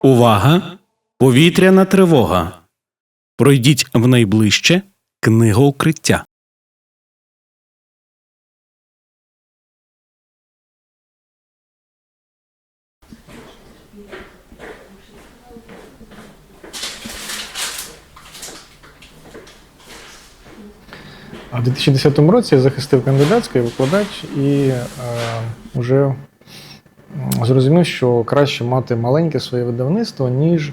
Увага! Повітряна тривога. Пройдіть в найближче книгоукриття. А в 2010 році я захистив кандидатський викладач і е, вже зрозумів, що краще мати маленьке своє видавництво, ніж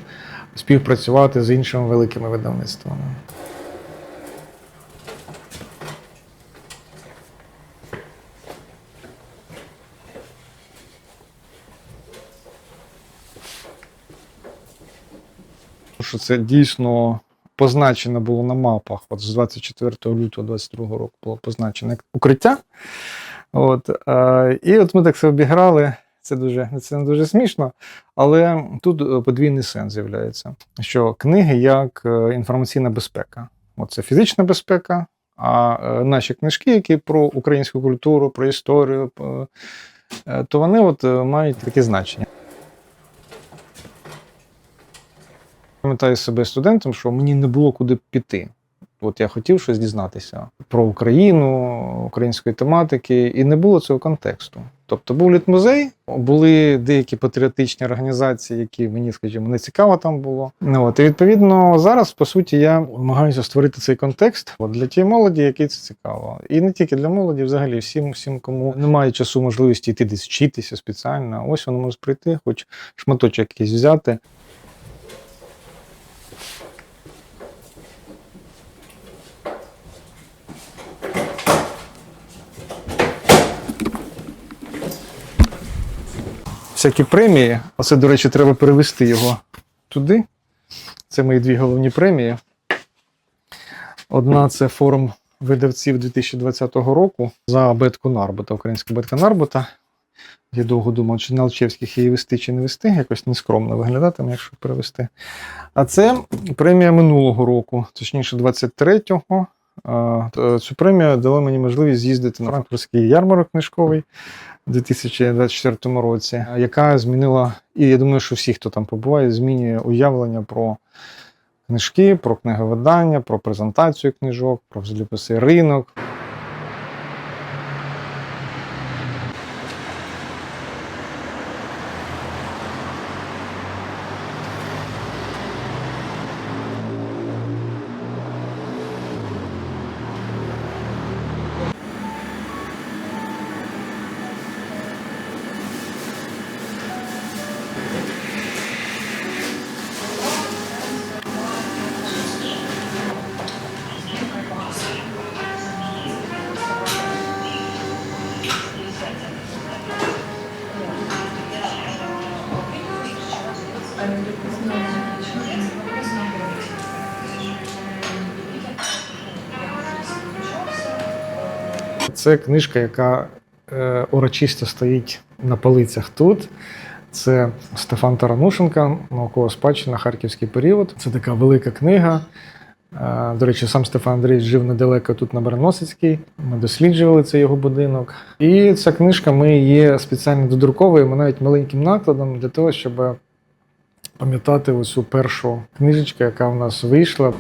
співпрацювати з іншими великими видавництвами. що це дійсно позначено було на мапах. От з 24 лютого 22 року було позначено як укриття. От, е, і от ми так це обіграли. Це дуже це не дуже смішно, але тут е, подвійний сенс з'являється, що книги як е, інформаційна безпека. От це фізична безпека, а е, наші книжки, які про українську культуру, про історію, то вони от мають таке значення. Пам'ятаю себе студентом, що мені не було куди піти. От я хотів щось дізнатися про Україну, української тематики, і не було цього контексту. Тобто був літмузей, були деякі патріотичні організації, які мені, скажімо, не цікаво там було. Ну, от, і відповідно зараз, по суті, я намагаюся створити цей контекст от, для тієї молоді, якій це цікаво. І не тільки для молоді, взагалі всім, всім, кому немає часу, можливості йти десь вчитися спеціально. Ось воно може прийти, хоч шматочок якийсь взяти. Всякі премії. Оце, до речі, треба перевести його туди. Це мої дві головні премії. Одна це форум видавців 2020 року за бетку Нарбута, українська бетка Нарбута. Я довго думав, чи на Алчевських її вести, чи не вести, якось нескромно виглядатиме, якщо перевести. А це премія минулого року, точніше, 23-го. Цю премію дала мені можливість з'їздити на франкфуртський ярмарок книжковий у 2024 році, яка змінила, і я думаю, що всі, хто там побуває, змінює уявлення про книжки, про книговидання, про презентацію книжок, про взліписи ринок. Це книжка, яка е, урочисто стоїть на полицях тут. Це Стефан Таранушенка, наукова спадщина, харківський період. Це така велика книга. Е, До речі, сам Стефан Андрійович жив недалеко тут на Берносицькій. Ми досліджували цей його будинок. І ця книжка ми її спеціально додруковуємо навіть маленьким накладом для того, щоб пам'ятати оцю першу книжечку, яка в нас вийшла.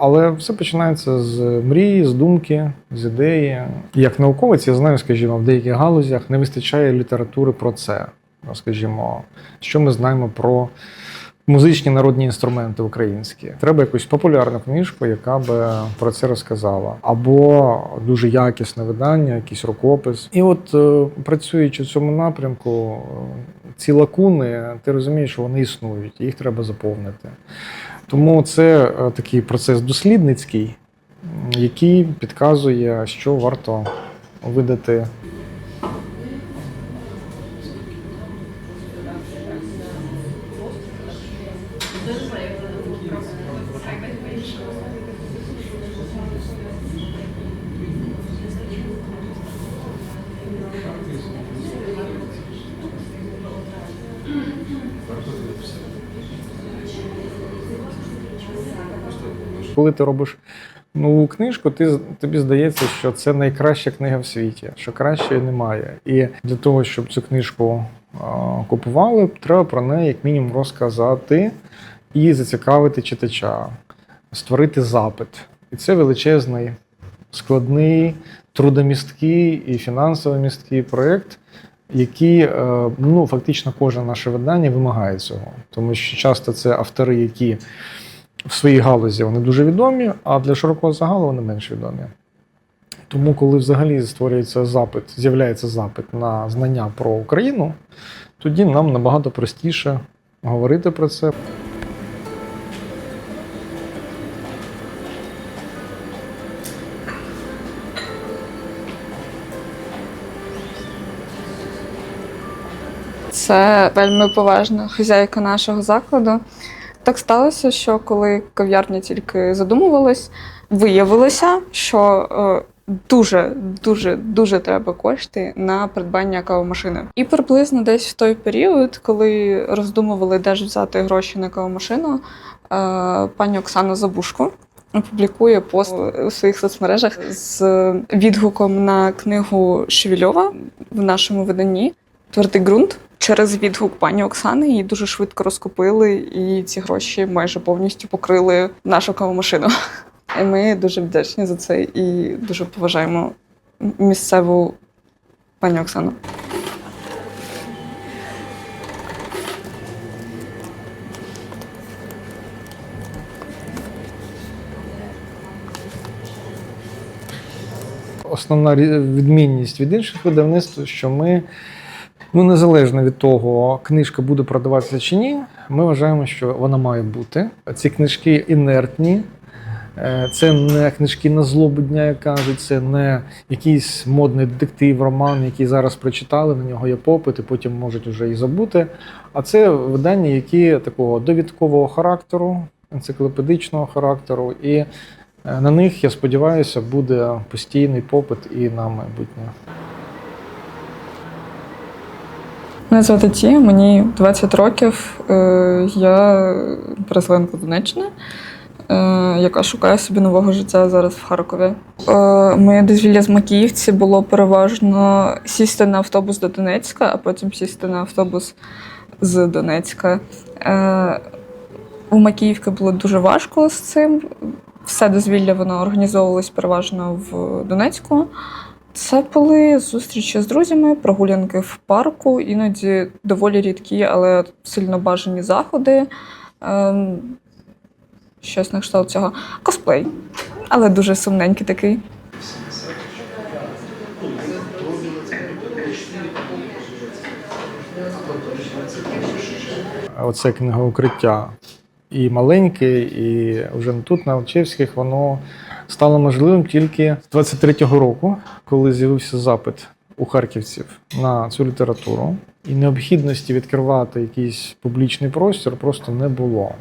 Але все починається з мрії, з думки, з ідеї. Як науковець, я знаю, скажімо, в деяких галузях не вистачає літератури про це. Ну, Скажімо, що ми знаємо про музичні народні інструменти українські. Треба якусь популярну книжку, яка би про це розказала. Або дуже якісне видання, якийсь рукопис. І от е, працюючи в цьому напрямку, е, ці лакуни, ти розумієш, що вони існують, їх треба заповнити. Тому це е, такий процес дослідницький, який підказує, що варто видати. Коли ти робиш нову книжку, ти, тобі здається, що це найкраща книга в світі, що кращої немає. І для того, щоб цю книжку купували, треба про неї як мінімум розказати і зацікавити читача, створити запит. І це величезний, складний, трудомісткий і фінансово місткий проєкт, який е, ну, фактично кожне наше видання вимагає цього. Тому що часто це автори, які в своїй галузі вони дуже відомі, а для широкого загалу вони менш відомі. Тому, коли взагалі створюється запит, з'являється запит на знання про Україну, тоді нам набагато простіше говорити про це. Це вельми поважна хазяйка нашого закладу. Так сталося, що коли кав'ярня тільки задумувалась, виявилося, що е, дуже, дуже, дуже треба кошти на придбання кавомашини. І приблизно десь в той період, коли роздумували, де ж взяти гроші на кавомашину, е, пані Оксана Забушко публікує пост у своїх соцмережах з відгуком на книгу Шевільова в нашому виданні Твердий ґрунт. Через відгук пані Оксани її дуже швидко розкупили, і ці гроші майже повністю покрили нашу кавомашину. І ми дуже вдячні за це і дуже поважаємо місцеву пані Оксану. Основна відмінність від інших видавництв, що ми, ну незалежно від того, книжка буде продаватися чи ні, ми вважаємо, що вона має бути. Ці книжки інертні. Е, Це не книжки на злобу дня, як кажуть, це не якийсь модний детектив, роман, який зараз прочитали, на нього є попит, і потім можуть вже і забути. А це видання, які такого довідкового характеру, енциклопедичного характеру, і е, на них, я сподіваюся, буде постійний попит і на майбутнє. Мене звати Ті, мені 20 років. Е, Я переселенка Донеччини, е, яка шукає собі нового життя зараз в Харкові. Е, Моє дозвілля з Макіївці було переважно сісти на автобус до Донецька, а потім сісти на автобус з Донецька. У Макіївки було дуже важко з цим. Все дозвілля воно організовувалось переважно в Донецьку. Це були зустрічі з друзями, прогулянки в парку, іноді доволі рідкі, але сильно бажані заходи. Ем, щось на кшталт цього. Косплей, але дуже сумненький такий. Оце книга укриття і маленьке, і вже тут на Алчевських воно стало можливим тільки з 23-го року, коли з'явився запит у харківців на цю літературу, і необхідності відкривати якийсь публічний простір просто не було.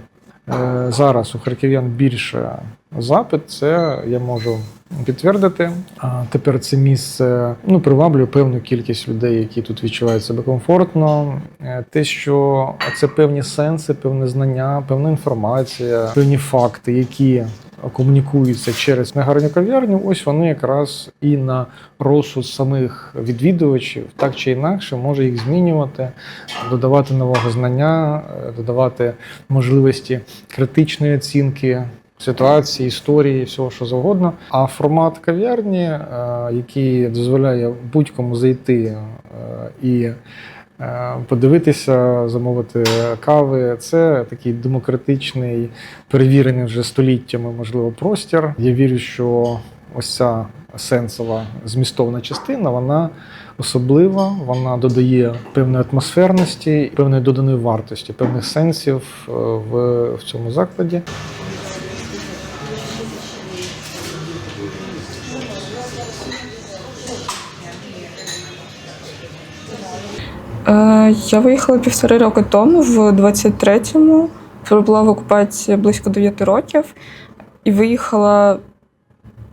Е, Зараз у харків'ян більше запит, це я можу підтвердити. А тепер це місце ну, приваблює певну кількість людей, які тут відчувають себе комфортно. Е, Те, що це певні сенси, певне знання, певна інформація, певні факти, які комунікуються через негарню кав'ярню, ось вони якраз і на розсуд самих відвідувачів, так чи інакше, може їх змінювати, додавати нового знання, е, додавати можливості критичної оцінки ситуації, історії, всього що завгодно. А формат кав'ярні, е, який дозволяє будь-кому зайти е, і подивитися, замовити кави, це такий демократичний, перевірений вже століттями, можливо, простір. Я вірю, що ось ця сенсова змістовна частина, вона особлива, вона додає певної атмосферності, певної доданої вартості, певних сенсів е, в, в цьому закладі. Е, Я виїхала півтори роки тому, в 23-му. Пробула в окупації близько 9 років і виїхала.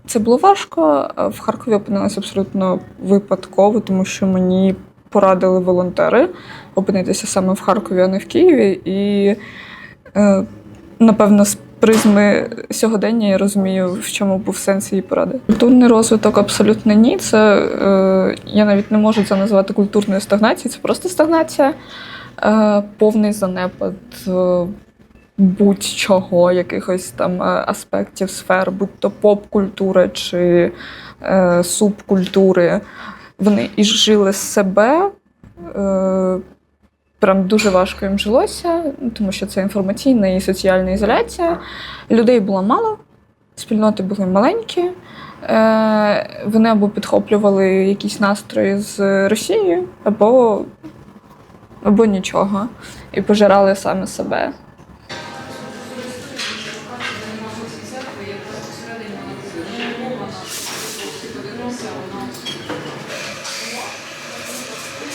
Це було важко. В Харкові опинилася абсолютно випадково, тому що мені порадили волонтери опинитися саме в Харкові, а не в Києві. І, е, напевно, призми сьогодення я розумію, в чому був сенс її поради. Культурний розвиток абсолютно ні. Це е, я навіть не можу це назвати культурною стагнацією, це просто стагнація, е, повний занепад. Е, Будь-чого, якихось там е, аспектів сфер, будь то поп-культура чи е, субкультури. Вони і жили себе. Е, прям дуже важко їм жилося, тому що це інформаційна і соціальна ізоляція. Людей було мало, спільноти були маленькі. Е, вони або підхоплювали якісь настрої з Росії, або, або нічого. І пожирали саме себе.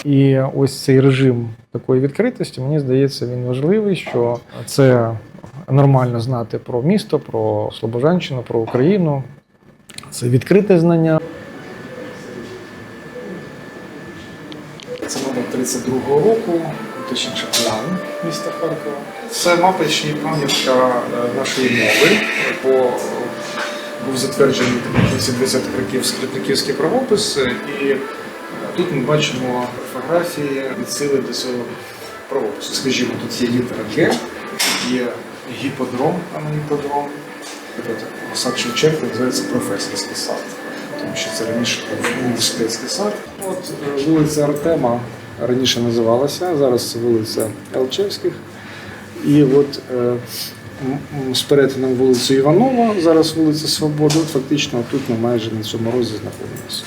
І ось цей режим такої відкритості, мені здається, він важливий, що це нормально знати про місто, про Слобожанщину, про Україну. Це відкрите знання. Це мапа 32-го року, точніше план міста Харкова. Це мапа ще й пам'ятка е, нашої мови, бо був затверджений в кінці 20-х років скрипниківський правопис, і е, тут ми бачимо фотографії відсили до цього правопису. Скажімо, тут є літера Г, є гіподром, а не гіподром. Сад Шевченка називається професорський сад, тому що це раніше був університетський сад. От е, вулиця Артема раніше називалася, зараз це вулиця Елчевських. І от е, з перетином вулиці Іванова, зараз вулиця Свободи, фактично тут ми майже на цьому розі знаходимося.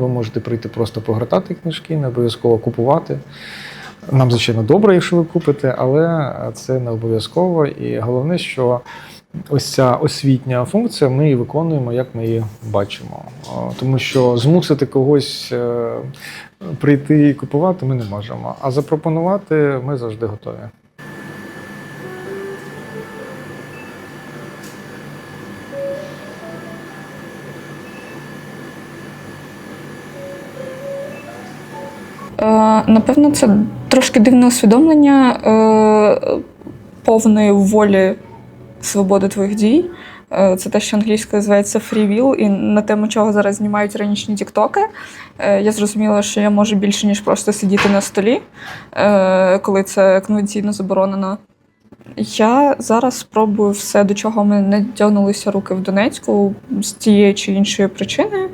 Ви можете прийти просто погортати книжки, не обов'язково купувати. Нам, звичайно, добре, якщо ви купите, але це не обов'язково. І головне, що ось ця освітня функція, ми її виконуємо, як ми її бачимо. Тому що змусити когось е, прийти і купувати ми не можемо. А запропонувати ми завжди готові. Напевно, це трошки дивне усвідомлення е, повної волі свободи твоїх дій. Е, Це те, що англійською називається free will, і на тему чого зараз знімають ранішні тіктоки. Е, Я зрозуміла, що я можу більше, ніж просто сидіти на столі, е, коли це конвенційно заборонено. Я зараз спробую все, до чого ми не тягнулися руки в Донецьку з тієї чи іншої причини.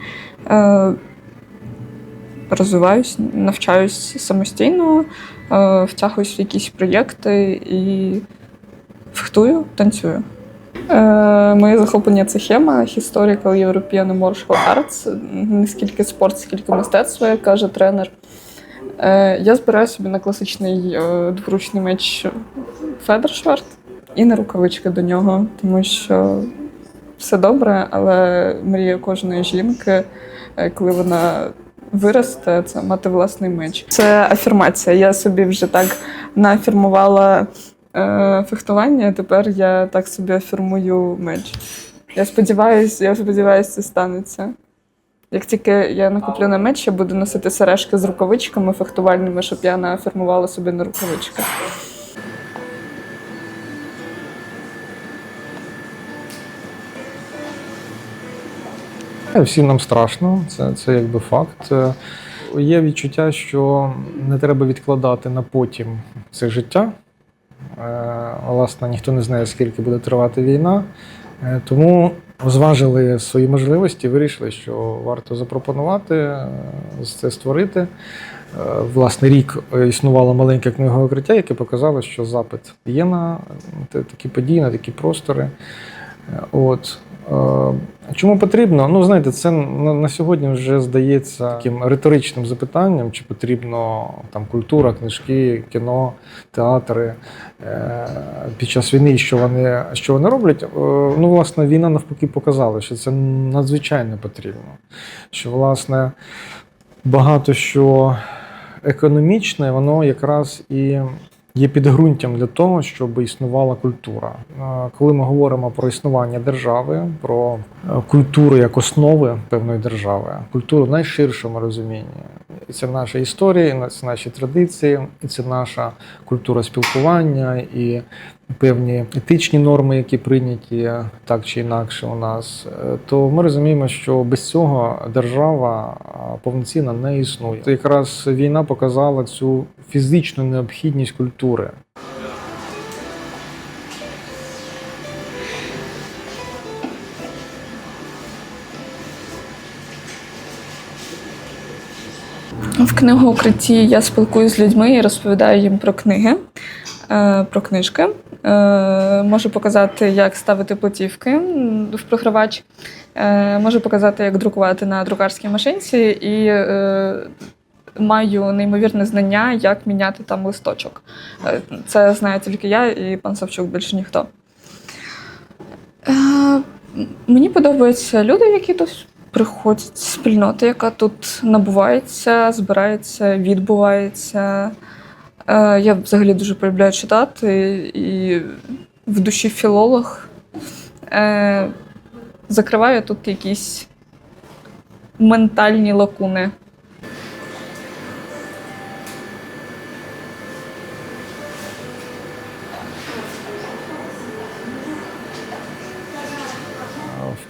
Розвиваюсь, навчаюсь самостійно, е, втягуюсь в якісь проєкти і фехтую, танцюю. Е, Моє захоплення це хема, Historical European Martial Arts, не скільки спорт, скільки мистецтво, як каже тренер. Е, Я збираю собі на класичний дворучний меч Федершвард і на рукавички до нього, тому що все добре, але мрія кожної жінки, коли вона виросте, це мати власний меч. Це афірмація. Я собі вже так наафірмувала е, фехтування, тепер я так собі афірмую меч. Я сподіваюся, я сподіваюся, це станеться. Як тільки я накуплю на меч, я буду носити сережки з рукавичками фехтувальними, щоб я наафірмувала собі на рукавичках. Всім нам страшно, це, це якби факт. Е, Є відчуття, що не треба відкладати на потім це життя. Е, Власне, ніхто не знає, скільки буде тривати війна. Е, Тому зважили свої можливості, вирішили, що варто запропонувати е, це створити. Е, Власне, рік е, існувало маленьке книгоукриття, яке показало, що запит є на е, такі події, на такі простори. Е, От. Чому потрібно? Ну, знаєте, це на, на сьогодні вже здається таким риторичним запитанням, чи потрібно там культура, книжки, кіно, театри е, під час війни, що вони, що вони роблять. Е, Ну, власне, війна навпаки показала, що це надзвичайно потрібно. Що, власне, багато що економічне, воно якраз і є підґрунтям для того, щоб існувала культура. Коли ми говоримо про існування держави, про е, культуру як основи певної держави, культуру в найширшому розумінні. І це наша історія, і це наші традиції, і це наша культура спілкування, і певні етичні норми, які прийняті так чи інакше у нас, е, то ми розуміємо, що без цього держава повноцінно не існує. То якраз війна показала цю фізичну необхідність культури. В книгоукритті я спілкуюся з людьми і розповідаю їм про книги, е, про книжки. Е, Можу показати, як ставити платівки в програвач. Е, Можу показати, як друкувати на друкарській машинці, і е, маю неймовірне знання, як міняти там листочок. Е, Це знаю тільки я і пан Савчук, більше ніхто. Е, Мені подобаються люди, які тут приходять, спільнота, яка тут набувається, збирається, відбувається. Е, Я взагалі дуже полюбляю читати і в душі філолог. Е, Закриваю тут якісь ментальні лакуни.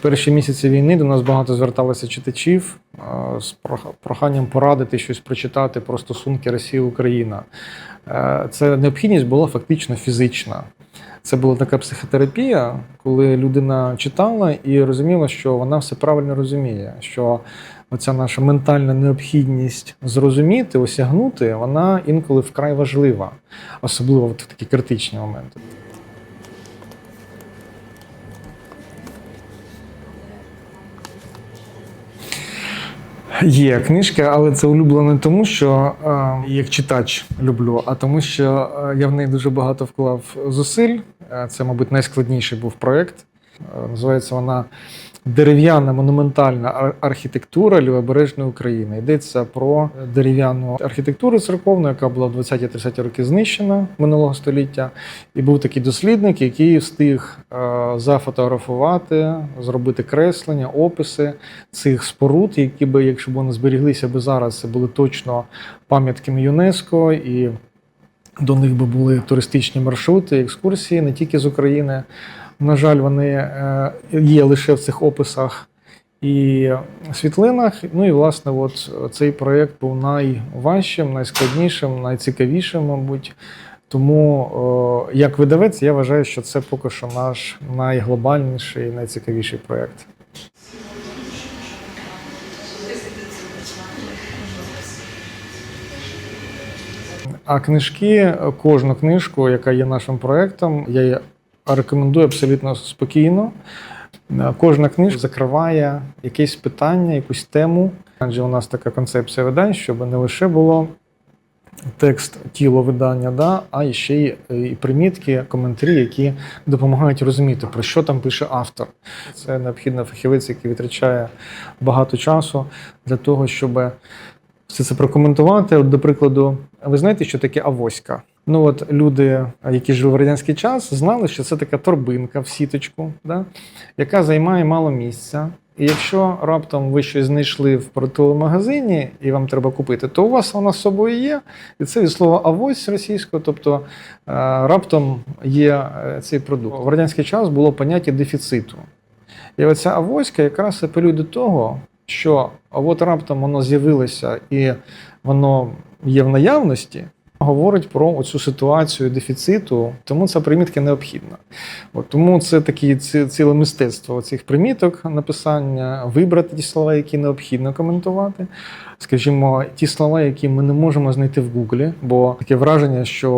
Перші місяці війни до нас багато зверталося читачів з прох- проханням порадити щось прочитати про стосунки Росії Україна. Е, Це необхідність була фактично фізична. Це була така психотерапія, коли людина читала і розуміла, що вона все правильно розуміє, що оця наша ментальна необхідність зрозуміти, осягнути, вона інколи вкрай важлива, особливо в такі критичні моменти. Є книжка, але це улюблено не тому, що е, як читач люблю, а тому, що е, я в неї дуже багато вклав зусиль. Е, Це, мабуть, найскладніший був проєкт. Е, Називається вона Дерев'яна монументальна архітектура Лівобережної України. Йдеться про дерев'яну архітектуру церковну, яка була в 20-30 роки знищена минулого століття. І був такий дослідник, який встиг е, зафотографувати, зробити креслення, описи цих споруд, які би, якщо б вони зберіглися би зараз, це були точно пам'ятками ЮНЕСКО, і до них би були туристичні маршрути, екскурсії не тільки з України. На жаль, вони е, є лише в цих описах і світлинах. Ну і власне, от цей проєкт був найважчим, найскладнішим, найцікавішим, мабуть. Тому, як видавець, я вважаю, що це поки що наш найглобальніший, найцікавіший проєкт. А книжки, кожну книжку, яка є нашим проєктом, я рекомендую абсолютно спокійно. Е, Кожна книжка закриває якесь питання, якусь тему. Адже у нас така концепція видань, щоб не лише було текст тіло видання, да, а ще й, е, і примітки, коментарі, які допомагають розуміти, про що там пише автор. Це необхідний фахівець, який витрачає багато часу для того, щоб все це прокоментувати. От, до прикладу, ви знаєте, що таке авоська? Ну от люди, які жили в радянський час, знали, що це така торбинка в сіточку, да? яка займає мало місця. І якщо раптом ви щось знайшли в продуктовому і вам треба купити, то у вас вона з собою є. І це від слова авось російського, тобто е, раптом є е, цей продукт. В радянський час було поняття дефіциту. І оця авоська якраз апелює до того, що от раптом воно з'явилося і воно є в наявності, говорить про оцю ситуацію дефіциту, тому ця примітка необхідна. От, тому це такі ці- ціле мистецтво цих приміток написання, вибрати ті слова, які необхідно коментувати. Скажімо, ті слова, які ми не можемо знайти в Гуглі, бо таке враження, що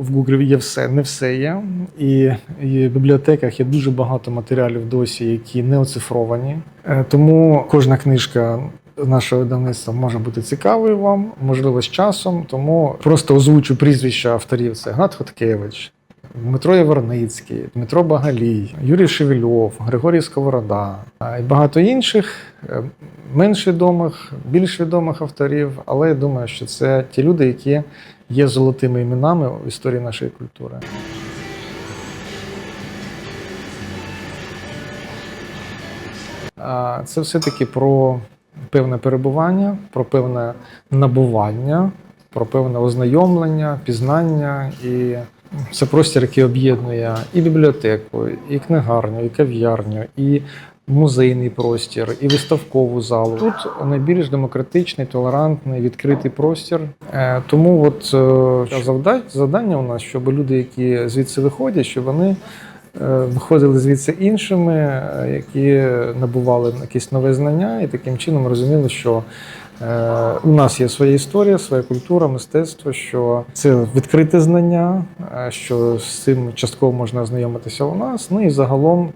в Гуглі є все, не все є. І, і в бібліотеках є дуже багато матеріалів досі, які не оцифровані. Е, Тому кожна книжка нашого видавництва може бути цікавою вам, можливо, з часом. Тому просто озвучу прізвища авторів: це Гнат Хоткевич, Дмитро Яворницький, Дмитро Багалій, Юрій Шевельов, Григорій Сковорода і багато інших е, менш відомих, більш відомих авторів. Але я думаю, що це ті люди, які є золотими іменами в історії нашої культури. Це все-таки про певне перебування, про певне набування, про певне ознайомлення, пізнання. І це простір, який об'єднує і бібліотеку, і книгарню, і кав'ярню, і музейний простір, і виставкову залу. Тут найбільш демократичний, толерантний, відкритий простір. Е, Тому от е, завдання у нас, щоб люди, які звідси виходять, щоб вони виходили звідси іншими, е, які набували якісь нове знання, і таким чином розуміли, що е, у нас є своя історія, своя культура, мистецтво, що це відкрите знання, е, що з цим частково можна ознайомитися у нас. Ну і загалом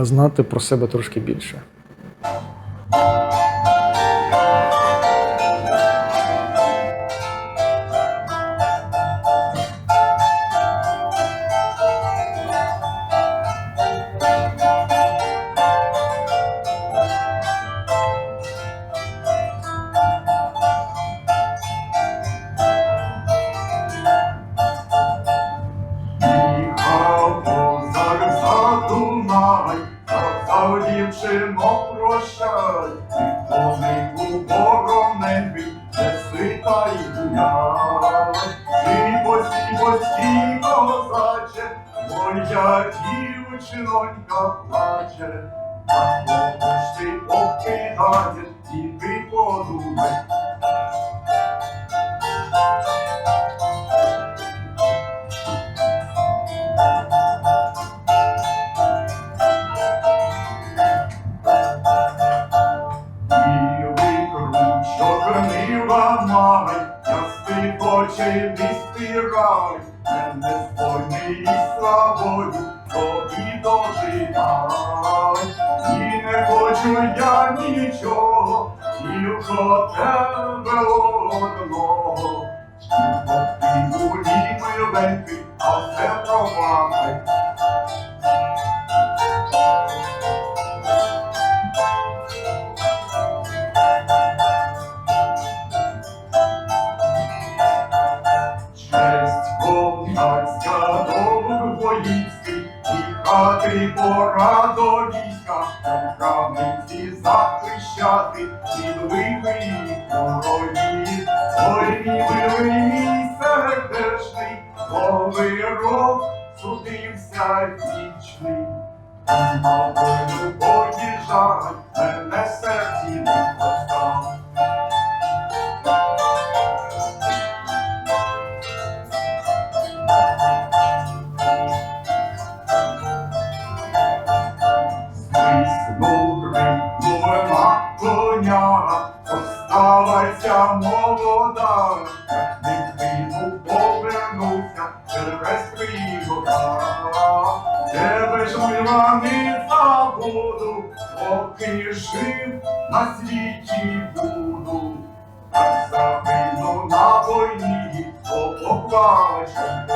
е, знати про себе трошки більше. Ти por adorir. Через три года. Тебе ж мила не забуду, поки на світі буду. Так загину на війні, то поплаче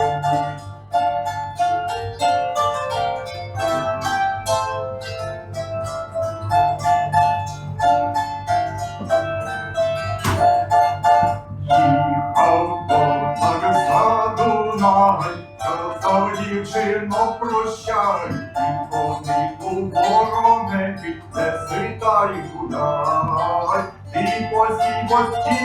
아!